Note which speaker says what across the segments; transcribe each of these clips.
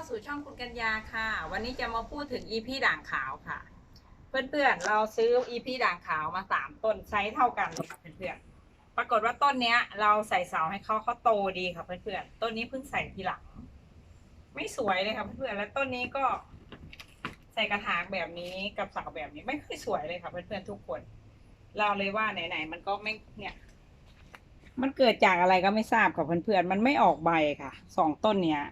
Speaker 1: าสู่ช่องคุณกัญญาค่ะ วันนี้จะมาพูดถึงอีพีด่างขาวค่ะ เพื่อนๆเราซื้ออีพีด่างขาวมาสามต้นไซส์เท่ากันเลยค่ะเพื่อนๆปรากฏว่าต้นเนี้ย เราใส่เสาให้เขาเขาโตดีค่ะเพื่อนๆต้นนี้เพิ่งใส่ทีหลัง ไม่สวยเลยค่ะเพื่อนๆแล้วต้นนี้ก็ ใส่กระถางแบบนี้กับเสาแบบนี้ไม่ค่อยสวยเลยค่ะเพื่อนๆทุกคน เราเลยว่าไหนๆมันก็ไม่เนี่ยมันเกิดจากอะไรก็ไม่ทราบค่ะเพื่อนๆ มันไม่ออกใบค่ะ สองต้นเนี้ย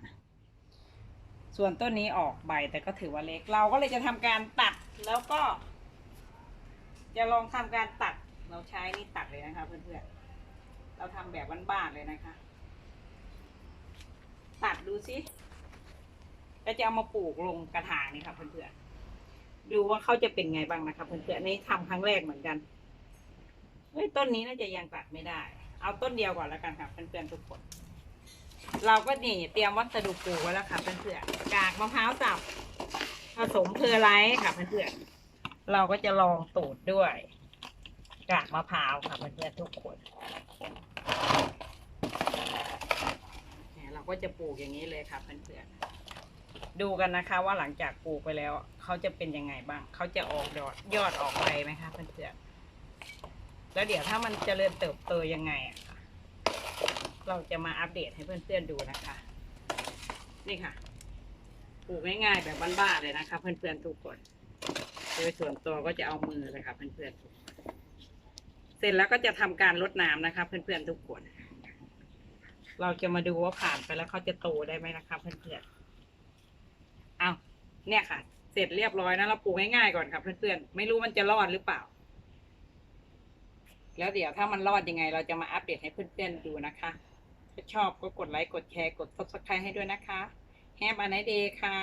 Speaker 1: ส่วนต้นนี้ออกใบแต่ก็ถือว่าเล็ก เราก็เลยจะทำการตัดแล้วก็ จะลองทำการตัด เราใช้นี่ตัดเลยนะคะ เพื่อนๆ เราทำแบบบ้านๆเลยนะคะ ตัดดูสิแล้วจะเอามาปลูกลงกระถางนี่ค่ะเพื่อนๆ ดูว่าเขาจะเป็นไงบ้างนะคะเพื่อนๆ นี่ทำครั้งแรกเหมือนกันเฮ้ยต้นนี้น่าจะยังตัดไม่ได้ เอาต้นเดียวก่อนแล้วกันค่ะเพื่อนๆทุกคน เราก็นี่เตรียมวัสดุปลูกไว้แล้วค่ะเพื่อนๆกากมะพร้าวสับผสมเพอร์ไลท์ค่ะเพื่อนๆเราก็จะลองตูดด้วย กากมะพร้าวค่ะเพื่อนๆทุกคนเนี่ยเราก็จะปลูกอย่างนี้เลยค่ะเพื่อนๆดูกันนะคะ ว่าหลังจากปลูกไปแล้วเขาจะเป็นยังไงบ้างเขาจะออกดอกยอดออกใบไหมคะเพื่อนๆแล้วเดี๋ยวถ้ามันเจริญเติบโตยังไงอะ เราจะมาอัปเดตให้เพื่อนๆดูนะคะ นี่ค่ะปลูกง่ายๆแบบบ้านๆเลยนะคะ เพื่อนๆทุกคน โดยส่วนตัวก็จะเอามือเลยค่ะเพื่อนๆทุกคนเสร็จแล้วก็จะทำการรดน้ำนะคะ เพื่อนๆทุกคน เราจะมาดูว่าผ่านไปแล้วเขาจะโตได้ไหมนะคะ เพื่อนๆเอาเนี่ยค่ะ เสร็จเรียบร้อยนะเราปลูกง่ายๆก่อนค่ะ เพื่อนๆไม่รู้มันจะรอดหรือเปล่า แล้วเดี๋ยวถ้ามันรอดยังไง เราจะมาอัปเดตให้เพื่อนๆดูนะคะ ชอบก็กดไลค์ กดแชร์ กด subscribe ให้ด้วยนะคะ Have a nice day ค่ะ